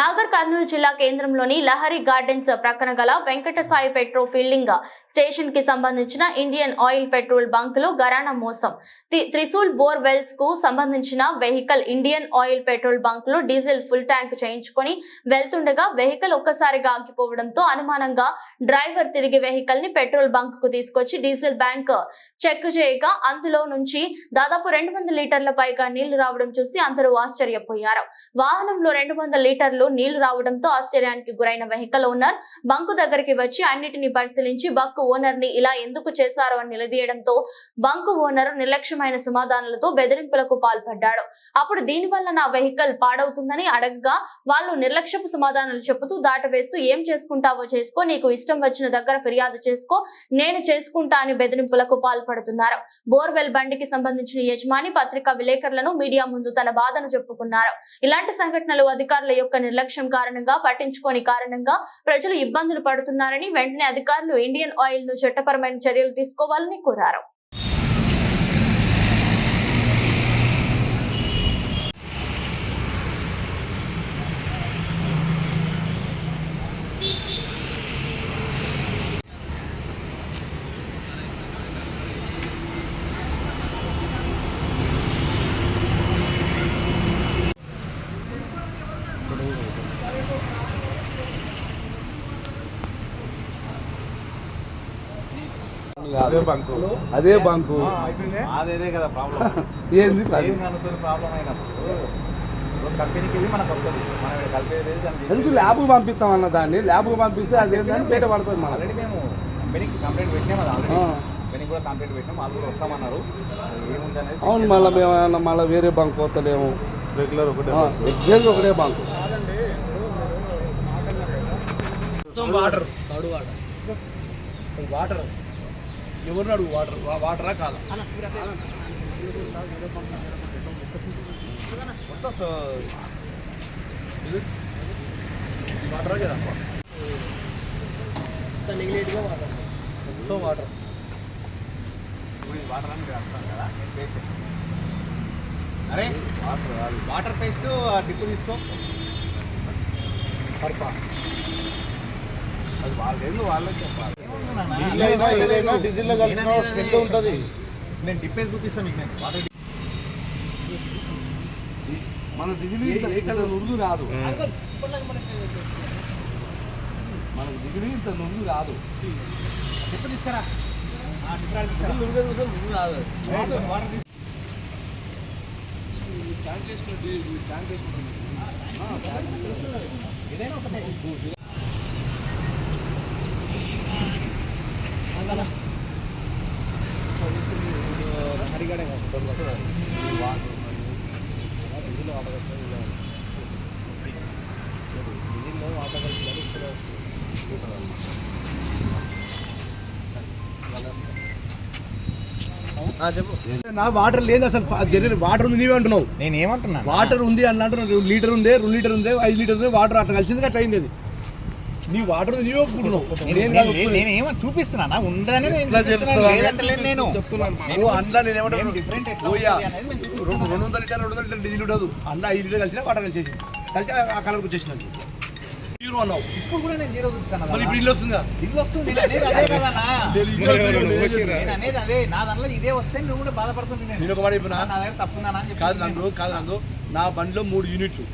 నాగర్ కర్నూలు జిల్లా కేంద్రంలోని లహరి గార్డెన్స్ ప్రక్కన గల వెంకట సాయి పెట్రో ఫీల్డింగ్ స్టేషన్కి సంబంధించిన ఇండియన్ ఆయిల్ పెట్రోల్ బంక్లో గరాణ మోసం త్రిశూల్ బోర్ వెల్స్కు సంబంధించిన వెహికల్ ఇండియన్ ఆయిల్ పెట్రోల్ బంక్లో డీజిల్ ఫుల్ ట్యాంక్ చేయించుకొని వెళ్తుండగా వెహికల్ ఒక్కసారిగా ఆగిపోవడంతో అనుమానంగా డ్రైవర్ తిరిగి వెహికల్ని పెట్రోల్ బంక్కు తీసుకొచ్చి డీజిల్ బ్యాంక్ చెక్ చేయగా అందులో నుంచి దాదాపు రెండు వందల లీటర్ల పైగా నీళ్ళు రావడం చూసి అందరూ ఆశ్చర్యపోయారు. వాహనంలో రెండు వందల లీటర్లు నీళ్ళు రావడంతో ఆశ్చర్యానికి గురైన వెహికల్ ఓనర్ బంకు దగ్గరికి వచ్చి అన్నిటిని పరిశీలించి బంకు ఓనర్ని ఇలా ఎందుకు చేశారు అని నిలదీయడంతో బంకు ఓనర్ నిర్లక్ష్యమైన సమాధానాలతో బెదిరింపులకు పాల్పడ్డాడు. అప్పుడు దీనివల్ల నా వెహికల్ పాడవుతుందని అడగగా వాళ్ళు నిర్లక్ష్యపు సమాధానాలు చెబుతూ దాటవేస్తూ ఏం చేసుకుంటావో చేసుకో నీకు ఇష్టం వచ్చిన దగ్గర ఫిర్యాదు చేసుకో నేను చేసుకుంటా అని బెదిరింపులకు పాల్పడుతున్నారు. బోర్వెల్ బండికి సంబంధించిన యజమాని పత్రికా విలేకరులను మీడియా ముందు తన బాధను చెప్పుకున్నారు. ఇలాంటి సంఘటనలు అధికారుల యొక్క నిర్లక్ష్యం కారణంగా పట్టించుకోని కారణంగా ప్రజలు ఇబ్బందులు పడుతున్నారని వెంటనే అధికారులు ఇండియన్ ఆయిల్ను చట్టపరమైన చర్యలు తీసుకోవాలని కోరారు. అదే బంకు. అదే బంకు. అదేదే కదా ప్రాబ్లం ఏంది ప్రాబ్లం అయినప్పుడు కంపెనీకి మనకు వస్తుంది. మనం కలిపేది ఎందుకు ల్యాబ్కు పంపిస్తాం అన్న దాన్ని? ల్యాబ్కు పంపిస్తే అది ఏంటని బయట పడుతుంది మనకి. ఆల్రెడీ మేము కంపెనీకి కంప్లైంట్ పెట్టినాం అది ఆల్రెడీ ఆ. కంపెనీకి కూడా కంప్లైంట్ పెట్టినాం. వాళ్ళు కూడా వస్తామన్నారు. అది ఏముంది అనేది అవును మళ్ళీ మేము ఏమన్నా మళ్ళీ వేరే బంక్ పోతలేము. రెగ్యులర్ ఒకటే ఎగ్జాక్ట్ ఒకటే బంకు. వాటర్ వాటర్ వాటర్ ఎవరిని అడుగు? వాటర్ వాటరా కాదా? మొత్తం వాటరా కదా? నెగిలేట్గా వాటర్. మొత్తం వాటర్. ఇప్పుడు ఇది వాటర్ అని అంటున్నారు కదా పేస్ట్ అరే వాటర్ వాటర్ పేస్ట్ టిప్పు తీసుకో. సర్పా. అది వాళ్ళు ఏందో వాళ్ళకి చెప్పాలి. డీజిల్లో కలిసిన నేను స్మెల్ ఉంటుంది నేను డిప్పే చూపిస్తాను మీకు నేను వాటర్ మన డిజిల్ ఏ కలర్ నురుగు రాదు మనకు డిజిల్ ఇంత నురుగు రాదు చెప్పండి ఇస్తారా రాదు ట్యాంక్ ట్యాంక్ వేసుకుంటుంది ఏదైనా నా వాటర్ లేదు అసలు. జనరల్ వాటర్ ఉంది నీవే అంటున్నావు. నేను ఏమంటున్నాను వాటర్ ఉంది అని అంటున్నావు రెండు లీటర్ ఉంది రెండు లీటర్ ఉంది ఐదు లీటర్ ఉంది వాటర్ అట్లా కలిసింది అట్లా అయింది అది. నీ వాటర్ ఉంది నీవే ఒప్పుకుంటున్నావు నేను కాదు నేను నేను ఏమని చూపిస్తున్నానా. ఉందని నేను. రెండు వందల వందల డీజిల్ ఉండదు. ఐదు వాటర్ కలిసేసి. కలిసి ఆ కలర్కి వచ్చేసినది హీరో అన్నావు. ఇప్పుడు కూడా నేను జీరో చూపిస్తాను మళ్ళీ ఇప్పుడు ఇల్లు వస్తుందా ఇల్లు వస్తుంది. నేను అనేది అదే అనేది నా దాంట్లో ఇదే వస్తే నువ్వు కూడా బాధపడుతుంది నేను. నేను ఒక మాట చెప్పినా? నా దగ్గర తప్పుందా కాదు నందు కాదు నందు. నా బండిలో మూడు యూనిట్లు.